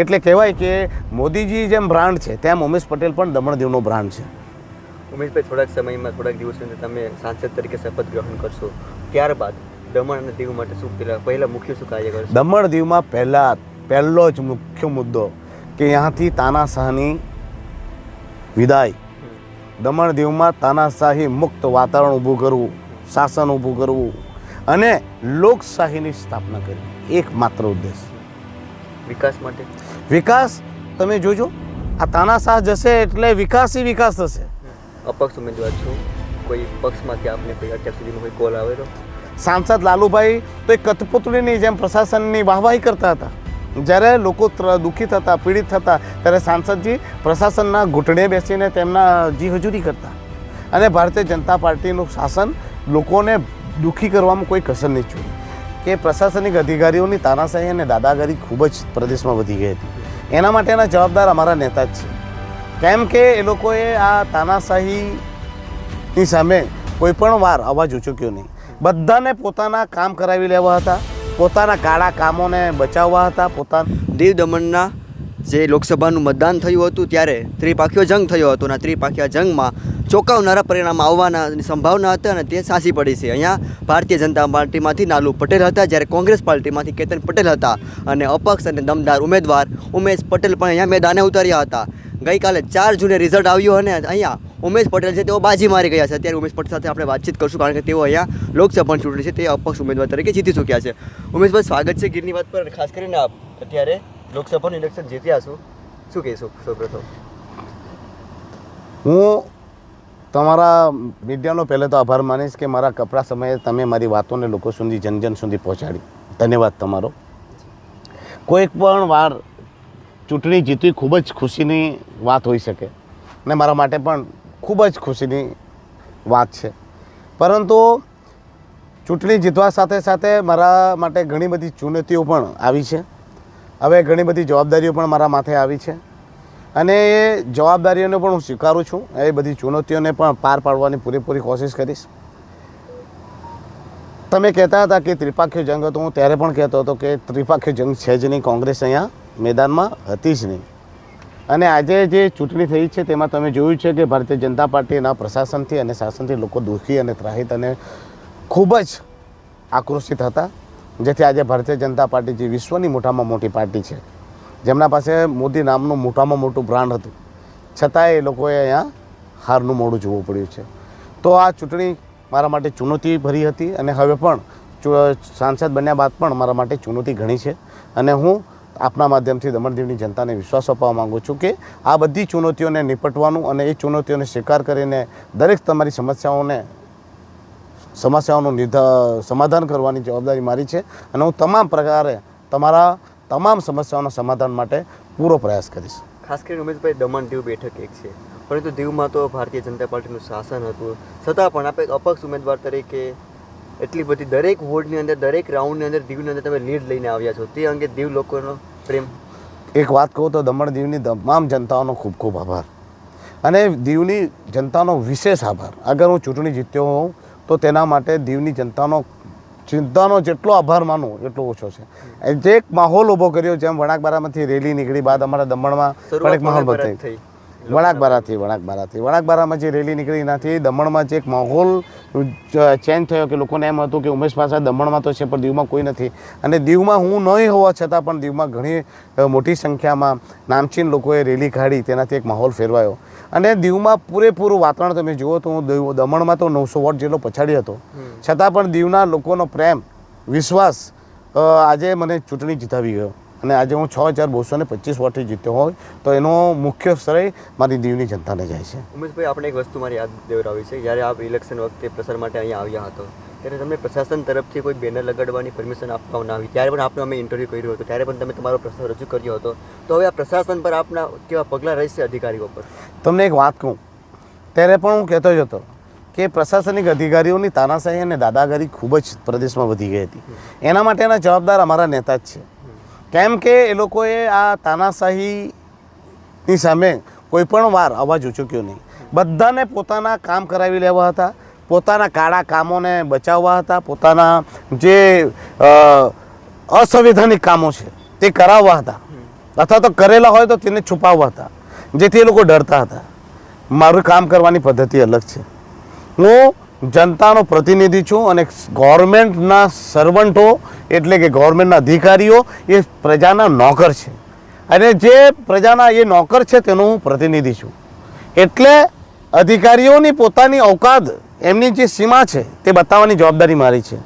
એટલે કહેવાય કે મોદીજી જેમ બ્રાન્ડ છે તેમ ઉમેશ પટેલ પણ દમણ દીવનો બ્રાન્ડ છે. ઉમેશભાઈ થોડાક સમયમાં થોડાક દિવસોની તમે સાંસદ તરીકે શપથ ગ્રહણ કરશો. ત્યારબાદ દમણ અને દીવ માટે શું પહેલાં પહેલાં મુખ્ય શું કાર્ય કરશો? દમણ દીવમાં પહેલાં પહેલો જ મુખ્ય મુદ્દો કે ત્યાંથી તાનાશાહની વિદાય. દમણ દીવમાં તાનાશાહી મુક્ત વાતાવરણ ઊભું કરવું શાસન ઊભું કરવું અને લોકશાહીની સ્થાપના કરવી. એકમાત્ર ઉદ્દેશ. વિકાસ માટે? વિકાસ તમે જોજો આ તાનાશાહ જશે એટલે વિકાસી વિકાસ થશે. અપક્ષ ઉમેદવાર છો? કોઈ પક્ષમાંથી આપને કોઈ અત્યાર સુધીમાં કોઈ કોલ આવેલો? સાંસદ લાલુભાઈ તો એ કઠપુતળીની જેમ પ્રશાસનની વાહવાહી કરતા હતા. જ્યારે લોકો દુઃખી થતા પીડિત થતા ત્યારે સાંસદજી પ્રશાસનના ઘૂંટણે બેસીને તેમના જી હજૂરી કરતા. અને ભારતીય જનતા પાર્ટીનું શાસન લોકોને દુઃખી કરવામાં કોઈ કસર નહીં છોડી. કે પ્રશાસનિક અધિકારીઓની તાનાશાહી અને દાદાગીરી ખૂબ જ પ્રદેશમાં વધી ગઈ હતી. એના માટેના જવાબદાર અમારા નેતા જ છે. કેમ કે એ લોકોએ આ તાનાશાહીની સામે કોઈ પણ વાર અવાજ ઉચક્યો નહીં. બધાને પોતાના કામ કરાવી લેવા હતા, પોતાના કાળા કામોને બચાવવા હતા પોતાના દીવ દમણના જે લોકસભાનું મતદાન થયું હતું ત્યારે ત્રિપાખીઓ જંગ થયો હતો અને ત્રિપાખીયા જંગમાં ચોંકાવનારા પરિણામ આવવાના સંભાવના હતા અને તે સાચી પડી છે. અહીંયા ભારતીય જનતા પાર્ટીમાંથી નાલુ પટેલ હતા, જ્યારે કોંગ્રેસ પાર્ટીમાંથી કેતન પટેલ હતા અને અપક્ષ અને દમદાર ઉમેદવાર ઉમેશ પટેલ પણ અહીંયા મેદાને ઉતર્યા હતા. ગઈકાલે ચાર જૂને રિઝલ્ટ આવ્યું અને અહીંયા ઉમેશ પટેલ છે તેઓ બાજી મારી ગયા છે. અત્યારે ઉમેશ પટેલ સાથે આપણે વાતચીત કરશું કારણ કે તેઓ અહીંયા લોકસભાની ચૂંટણી છે તે અપક્ષ ઉમેદવાર તરીકે જીતી ચૂક્યા છે. ઉમેશભાઈ, સ્વાગત છે ગીરની વાત પર ખાસ કરીને આપ અત્યારે લોકસભાનું ઇલેક્શન જીત્યા છું. શું કહીશું? સૌપ્રથમ. હું તમારા મીડિયાનો પહેલે તો આભાર માનીશ કે મારા કપરા સમયે તમે મારી વાતોને લોકો સુધી જન જન સુધી પહોંચાડી. ધન્યવાદ તમારો. કોઈક પણ વાર ચૂંટણી જીતવી ખૂબ જ ખુશીની વાત હોઈ શકે અને મારા માટે પણ ખૂબ જ ખુશીની વાત છે. પરંતુ ચૂંટણી જીતવા સાથે સાથે મારા માટે ઘણી બધી ચુનૌતીઓ પણ આવી છે. હવે ઘણી બધી જવાબદારીઓ પણ મારા માથે આવી છે. અને એ જવાબદારીઓને પણ હું સ્વીકારું છું. એ બધી ચુનૌતીઓને પણ પાર પાડવાની પૂરેપૂરી કોશિશ કરીશ. તમે કહેતા હતા કે ત્રિપાખ્ય જંગ હતો. હું ત્યારે પણ કહેતો હતો કે ત્રિપાખ્ય જંગ છે જ નહીં. કોંગ્રેસ અહીંયા મેદાનમાં હતી જ નહીં. અને આજે જે ચૂંટણી થઈ છે તેમાં તમે જોયું છે કે ભારતીય જનતા પાર્ટીના પ્રશાસનથી અને શાસનથી લોકો દુઃખી અને ત્રાહિત અને ખૂબ જ આક્રોશિત હતા. જેથી આજે ભારતીય જનતા પાર્ટી જે વિશ્વની મોટામાં મોટી પાર્ટી છે. જેમના પાસે મોદી નામનું મોટામાં મોટું બ્રાન્ડ હતું. છતાંય એ લોકોએ અહીંયા હારનું મોડું જોવું પડ્યું છે. તો આ ચૂંટણી મારા માટે ચુનૌતી ભરી હતી અને હવે પણ સાંસદ બન્યા બાદ પણ મારા માટે ચુનૌતી ઘણી છે. અને હું આપના માધ્યમથી દમણદીવની જનતાને વિશ્વાસ અપાવવા માગું છું કે આ બધી ચુનૌતીઓને નિપટવાનું અને એ ચુનૌતીઓને સ્વીકાર કરીને દરેક તમારી સમસ્યાઓને સમસ્યાઓનું નિધા સમાધાન કરવાની જવાબદારી મારી છે અને હું તમામ પ્રકારે તમારા તમામ સમસ્યાઓના સમાધાન માટે પૂરો પ્રયાસ કરીશ. ખાસ કરીને ઉમેશભાઈ દમણ દીવ બેઠક એક છે. પરંતુ દીવમાં તો ભારતીય જનતા પાર્ટીનું શાસન હતું. છતાં પણ આપણે અપક્ષ ઉમેદવાર તરીકે એટલી બધી દરેક વોર્ડની અંદર દરેક રાઉન્ડની અંદર દીવની અંદર તમે લીડ લઈને આવ્યા છો. તે અંગે દીવ લોકોનો પ્રેમ. એક વાત કહું તો દમણ દીવની તમામ જનતાઓનો ખૂબ ખૂબ આભાર. અને દીવની જનતાનો વિશેષ આભાર. અગર હું ચૂંટણી જીત્યો હોઉં તો તેના માટે દીવની જનતાનો ચિંતાનો જેટલો આભાર માનું એટલો ઓછો છે. જે એક માહોલ ઊભો કર્યો જેમ વણાકબારામાંથી રેલી નીકળી બાદ અમારા દમણમાં પણ એક માહોલ થઈ. વણાકબારાથી વણાકબારાથી વણાકબારામાં જે રેલી નીકળી એનાથી દમણમાં જે એક માહોલ ચેન્જ થયો કે લોકોને એમ હતું કે ઉમેશ પાસા દમણમાં તો છે પણ દીવમાં કોઈ નથી. અને દીવમાં હું નહીં હોવા છતાં પણ દીવમાં ઘણી મોટી સંખ્યામાં નામચીન લોકોએ રેલી કાઢી તેનાથી એક માહોલ ફેરવાયો. અને દીવમાં પૂરેપૂરું વાતાવરણ તમે જુઓ તો હું દમણમાં તો નવસો વોટ જેટલો પછાડી હતો. છતાં પણ દીવના લોકોનો પ્રેમ વિશ્વાસ આજે મને ચૂંટણી જીતાવી ગયો. અને આજે હું છ હજાર બસો ને પચીસ વોટથી જીત્યો હોય તો એનો મુખ્ય શ્રેય મારી દીવની જનતાને જાય છે. ઉમેશભાઈ આપણે એક વસ્તુ મારી યાદ દેવરાવી છે. જ્યારે આપ ઇલેક્શન વખતે પ્રસાર માટે અહીંયા આવ્યા હતો ત્યારે તમને પ્રશાસન તરફથી કોઈ બેનર લગાડવાની પરમિશન આપવામાં ના આવી. ત્યારે પણ આપણે અમે ઇન્ટરવ્યૂ કર્યો હતો. ત્યારે પણ તમે તમારો પ્રસ્તાવ રજૂ કર્યો હતો. તો હવે આ પ્રશાસન પર આપના કેવા પગલાં રહેશે અધિકારીઓ પર? તમને એક વાત કહું. ત્યારે પણ હું કહેતો જ હતો કે પ્રશાસનિક અધિકારીઓની તાનાશાહી અને દાદાગીરી ખૂબ જ પ્રદેશમાં વધી ગઈ હતી. એના માટેના જવાબદાર અમારા નેતા જ છે. કેમ કે એ લોકોએ આ તાનાશાહીની સામે કોઈ પણ વાર અવાજ ઉચક્યો નહીં. બધાને પોતાના કામ કરાવી લેવા હતા, પોતાના કાળા કામોને બચાવવા હતા, પોતાના જે અસંવિધાનિક કામો છે તે કરાવવા હતા. અથવા તો કરેલા હોય તો તેને છુપાવવા હતા, જેથી એ લોકો ડરતા હતા. મારું કામ કરવાની પદ્ધતિ અલગ છે. હું જનતાનો પ્રતિનિધિ છું અને ગવર્મેન્ટના સર્વન્ટો એટલે કે ગવર્મેન્ટના અધિકારીઓ, એ પ્રજાના નોકર છે. અને જે પ્રજાના એ નોકર છે તેનો હું પ્રતિનિધિ છું. એટલે અધિકારીઓની પોતાની અવકાત એમની જે સીમા છે તે બતાવવાની જવાબદારી મારી છે.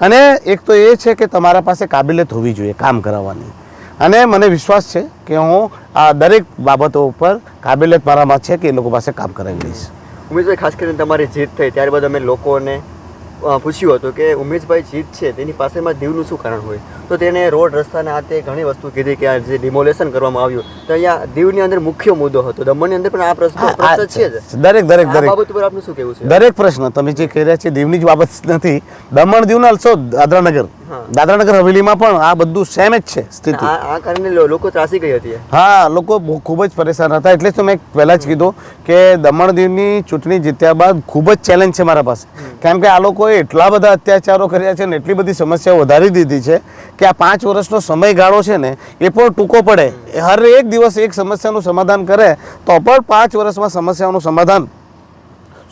અને એક તો એ છે કે તમારા પાસે કાબિલિયત હોવી જોઈએ કામ કરાવવાની. અને મને વિશ્વાસ છે કે હું આ દરેક બાબતો ઉપર કાબિલિયત મારામાં છે કે એ લોકો પાસે કામ કરાવી લઈશ. ઉમેશભાઈ, ખાસ કરીને તમારી જીત થઈ. ત્યારબાદ અમે લોકોને પૂછ્યું હતું કે ઉમેશભાઈ જીત છે, તેની પાસેમાં દીવનું શું કારણ હોય? તો તેને રોડ રસ્તાના હાથે ઘણી વસ્તુ કીધી કે આ જે ડિમોલેશન કરવામાં આવ્યું તો અહીંયા દીવની અંદર મુખ્ય મુદ્દો હતો. દમણની અંદર પણ આ પ્રશ્ન આ છે જ. દરેક દરેક દરેક. બાબત ઉપર આપનું શું કહેવું છે? દરેક પ્રશ્ન તમે જે કહી રહ્યા છે દીવની જ બાબત નથી. દમણ દીવના અલસો દાદરાનગર. દાદરાનગર હવેલીમાં પણ આ બધું સેમ જ છે સ્થિતિ. આ આ કારણે લોકો ત્રાસી ગઈ હતી. હા લોકો ખૂબ જ પરેશાન હતા. એટલે જ તો મેં પહેલાં જ કીધું કે દમણ દીવની ચૂંટણી જીત્યા બાદ ખૂબ જ ચેલેન્જ છે મારા પાસે. કેમ કે આ લોકોએ એટલા બધા અત્યાચારો કર્યા છે ને એટલી બધી સમસ્યાઓ વધારી દીધી છે કે આ પાંચ વર્ષનો સમયગાળો છે ને, એ પણ ટૂંકો પડે. હર એક દિવસ એક સમસ્યાનું સમાધાન કરે, તો પણ પાંચ વર્ષમાં સમસ્યાઓનું સમાધાન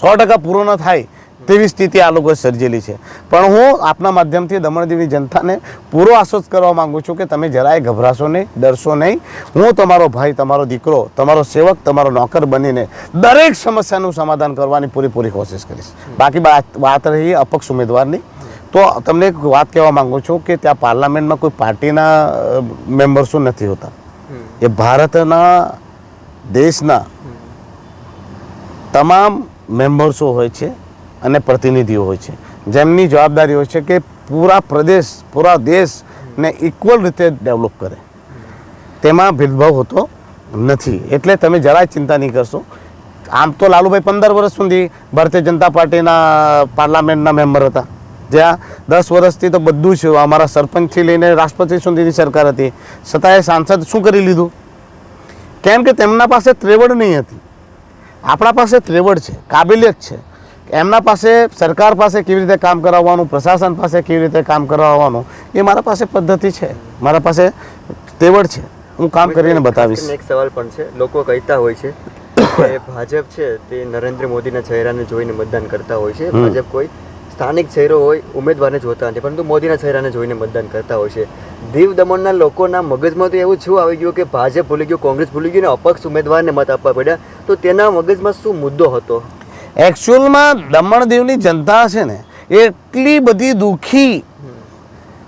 સો ટકા પૂરું ન થાય તેવી સ્થિતિ આ લોકોએ સર્જેલી છે. પણ હું આપના માધ્યમથી દમણદીવની જનતાને પૂરો આશ્વસ્ત કરવા માગું છું કે તમે જરાય ગભરાશો નહીં, ડરશો નહીં. હું તમારો ભાઈ, તમારો દીકરો, તમારો સેવક, તમારો નોકર બનીને દરેક સમસ્યાનું સમાધાન કરવાની પૂરેપૂરી કોશિશ કરીશ. બાકી વાત રહી અપક્ષ ઉમેદવારની. તો તમને એક વાત કહેવા માંગુ છું કે ત્યાં પાર્લામેન્ટમાં કોઈ પાર્ટીના મેમ્બર્સો નથી હોતા. એ ભારતના દેશના તમામ મેમ્બર્સો હોય છે અને પ્રતિનિધિઓ હોય છે. જેમની જવાબદારી હોય છે કે પૂરા પ્રદેશ પૂરા દેશને ઇક્વલ રીતે ડેવલપ કરે. તેમાં ભેદભાવ હોતો નથી. એટલે તમે જરાય ચિંતા નહીં કરશો. આમ તો લાલુભાઈ પંદર વર્ષ સુધી ભારતીય જનતા પાર્ટીના પાર્લામેન્ટના મેમ્બર હતા. જ્યાં દસ વર્ષથી તો બધું જ અમારા સરપંચથી લઈને રાષ્ટ્રપતિ સુધીની સરકાર હતી. છતાં એ સાંસદ શું કરી લીધું? કેમ કે તેમના પાસે ત્રેવડ નહીં હતી. આપણા પાસે ત્રેવડ છે કાબિલિયત છે. એમના પાસે સરકાર પાસે કેવી રીતે કામ કરાવવાનું પ્રશાસન પાસે કેવી રીતે કામ કરાવવાનું એ મારા પાસે પદ્ધતિ છે. મારા પાસે તેવડ છે. હું કામ કરીને બતાવીશ. એક સવાલ પણ છે. લોકો કહેતા હોય છે ભાજપ છે તે નરેન્દ્ર મોદીના ચહેરાને જોઈને મતદાન કરતા હોય છે. ભાજપ કોઈ સ્થાનિક ચહેરો હોય, ઉમેદવારને જોતા નથી. પરંતુ મોદીના ચહેરાને જોઈને મતદાન કરતા હોય છે. દીવ દમણના લોકોના મગજમાં તો એવું શું આવી ગયું કે ભાજપ ભૂલી ગયું, કોંગ્રેસ ભૂલી ગયું ને અપક્ષ ઉમેદવારને મત આપવા પડ્યા? તો તેના મગજમાં શું મુદ્દો હતો? એકચ્યુઅલમાં દમણ દીવની જનતા છે ને, એટલી બધી દુઃખી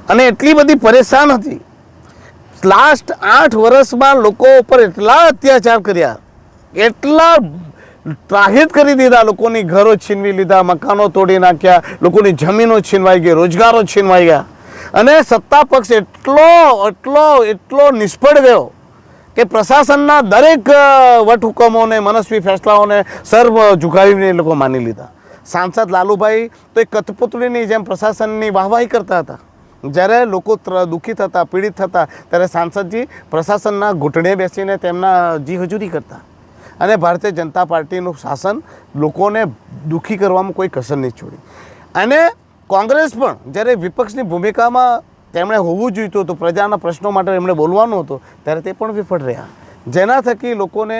અને એટલી બધી પરેશાન હતી. લાસ્ટ આઠ વર્ષમાં લોકો ઉપર એટલા અત્યાચાર કર્યા. એટલા ત્રાહિત કરી દીધા, લોકોની ઘરો છીનવી લીધા, મકાનો તોડી નાખ્યા, લોકોની જમીનો છીનવાઈ ગઈ, રોજગારો છીનવાઈ ગયા. અને સત્તા પક્ષ એટલો એટલો એટલો નિષ્ફળ ગયો કે પ્રશાસનના દરેક વટહુકમોને, મનસ્વી ફેસલાઓને સર્વ ઝુકાવીને લોકો માની લીધા. સાંસદ લાલુભાઈ તો એ કઠપુતળીની જેમ પ્રશાસનની વાહવાહી કરતા હતા. જ્યારે લોકો દુઃખી થતા, પીડિત થતા, ત્યારે સાંસદજી પ્રશાસનના ઘૂંટણે બેસીને તેમના જી હજુરી કરતા. અને ભારતીય જનતા પાર્ટીનું શાસન લોકોને દુઃખી કરવામાં કોઈ કસર નહીં છોડી. અને કોંગ્રેસ પણ જ્યારે વિપક્ષની ભૂમિકામાં તેમણે હોવું જોઈતું હતું, પ્રજાના પ્રશ્નો માટે એમણે બોલવાનું હતું, ત્યારે તે પણ વિફળ રહ્યા. જેના થકી લોકોને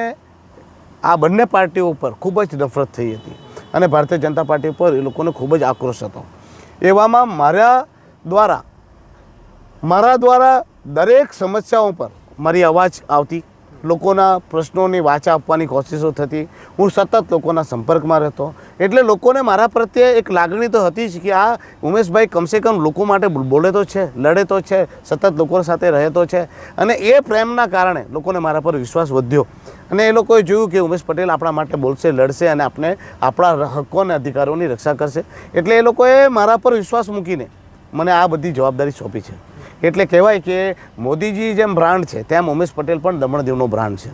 આ બંને પાર્ટીઓ ઉપર ખૂબ જ નફરત થઈ હતી અને ભારતીય જનતા પાર્ટી પર એ લોકોને ખૂબ જ આક્રોશ હતો. એવામાં મારા દ્વારા મારા દ્વારા દરેક સમસ્યાઓ પર મારી અવાજ આવતી લોકોના પ્રશ્નોની વાચા આપવાની કોશિશો થતી. હું સતત લોકોના સંપર્કમાં રહેતો. એટલે લોકોને મારા પ્રત્યે એક લાગણી તો હતી જ કે આ ઉમેશભાઈ કમસે કમ લોકો માટે બોલે તો છે, લડે તો છે, સતત લોકો સાથે રહે તો છે. અને એ પ્રેમના કારણે લોકોને મારા પર વિશ્વાસ વધ્યો. અને એ લોકોએ જોયું કે ઉમેશ પટેલ આપણા માટે બોલશે, લડશે અને આપણે આપણા હક્કો અને અધિકારોની રક્ષા કરશે. એટલે એ લોકોએ મારા પર વિશ્વાસ મૂકીને મને આ બધી જવાબદારી સોંપી છે. એટલે કહેવાય કે મોદીજી જેમ બ્રાન્ડ છે તેમ ઉમેશ પટેલ પણ દમણદીવનો બ્રાન્ડ છે.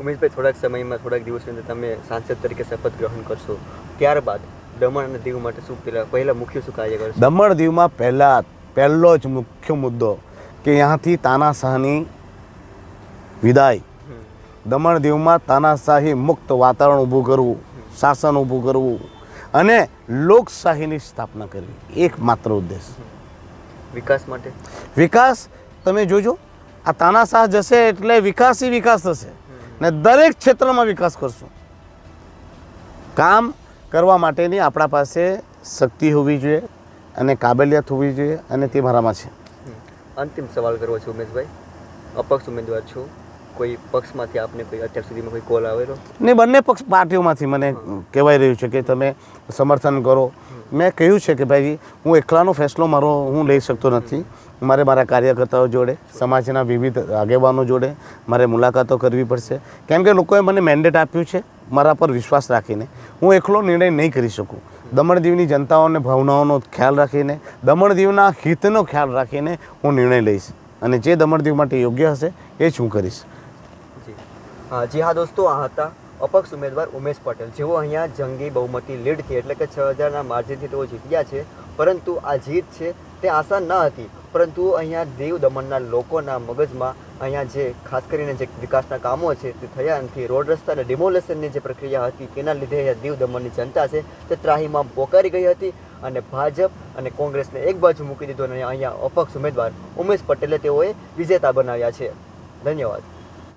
ઉમેશભાઈ થોડાક સમયમાં થોડાક દિવસની અંદર તમે સાંસદ તરીકે શપથ ગ્રહણ કરશો. ત્યારબાદ દમણ અને દીવ માટે શું પહેલાં પહેલાં મુખ્ય શું કાર્ય કરશો? દમણ દીવમાં પહેલાં પહેલો જ મુખ્ય મુદ્દો કે ત્યાંથી તાનાશાહની વિદાય. દમણ દીવમાં તાનાશાહી મુક્ત વાતાવરણ ઊભું કરવું શાસન ઊભું કરવું અને લોકશાહીની સ્થાપના કરવી એકમાત્ર ઉદ્દેશ. વિકાસ માટે? વિકાસ તમે જોજો આ તાનાશાહ જશે એટલે વિકાસી વિકાસ થશે. ને દરેક ક્ષેત્રમાં વિકાસ કરશું. કામ કરવા માટેની આપણા પાસે શક્તિ હોવી જોઈએ અને કાબેલિયત હોવી જોઈએ અને તે મારામાં છે. અંતિમ સવાલ કરવો છું ઉમેશભાઈ. અપક્ષ ઉમેદવાર છું. કોઈ પક્ષમાંથી આપને કોઈ અત્યાર સુધીમાં કોઈ કોલ આવેલો? ને બંને પક્ષ પાર્ટીઓમાંથી મને કહેવાય રહ્યું છે કે તમે સમર્થન કરો. મેં કહ્યું છે કે ભાઈ, હું એકલાનો ફેસલો મારો હું લઈ શકતો નથી. મારે મારા કાર્યકર્તાઓ જોડે, સમાજના વિવિધ આગેવાનો જોડે મારે મુલાકાતો કરવી પડશે. કેમ કે લોકોએ મને મેન્ડેટ આપ્યું છે મારા પર વિશ્વાસ રાખીને. હું એકલો નિર્ણય નહીં કરી શકું. દમણ દીવની જનતાઓને ભાવનાઓનો ખ્યાલ રાખીને, દમણ દીવના હિતનો ખ્યાલ રાખીને હું નિર્ણય લઈશ. અને જે દમણ દીવ માટે યોગ્ય હશે, એ જ હું કરીશ. જી હા દોસ્તો આ હતા. અપક્ષ ઉમેદવાર ઉમેશ પટેલ. જેઓ અહીંયા જંગી બહુમતી લીડથી એટલે કે છ હજારના માર્જિનથી તેઓ જીત્યા છે. પરંતુ આ જીત છે તે આસાન ન હતી. પરંતુ અહીંયા દેવ દમણના લોકોના મગજમાં અહીંયા જે, ખાસ કરીને જે વિકાસના કામો છે તે થયા નથી. રોડ રસ્તા અને ડિમોલેશનની જે પ્રક્રિયા હતી તેના લીધે અહીંયા દીવ દમણની જનતા છે તે ત્રાહીમાં પોકારી ગઈ હતી અને ભાજપ અને કોંગ્રેસને એક બાજુ મૂકી દીધો અને અહીંયા અપક્ષ ઉમેદવાર ઉમેશ પટેલે તેઓએ વિજેતા બનાવ્યા છે. ધન્યવાદ.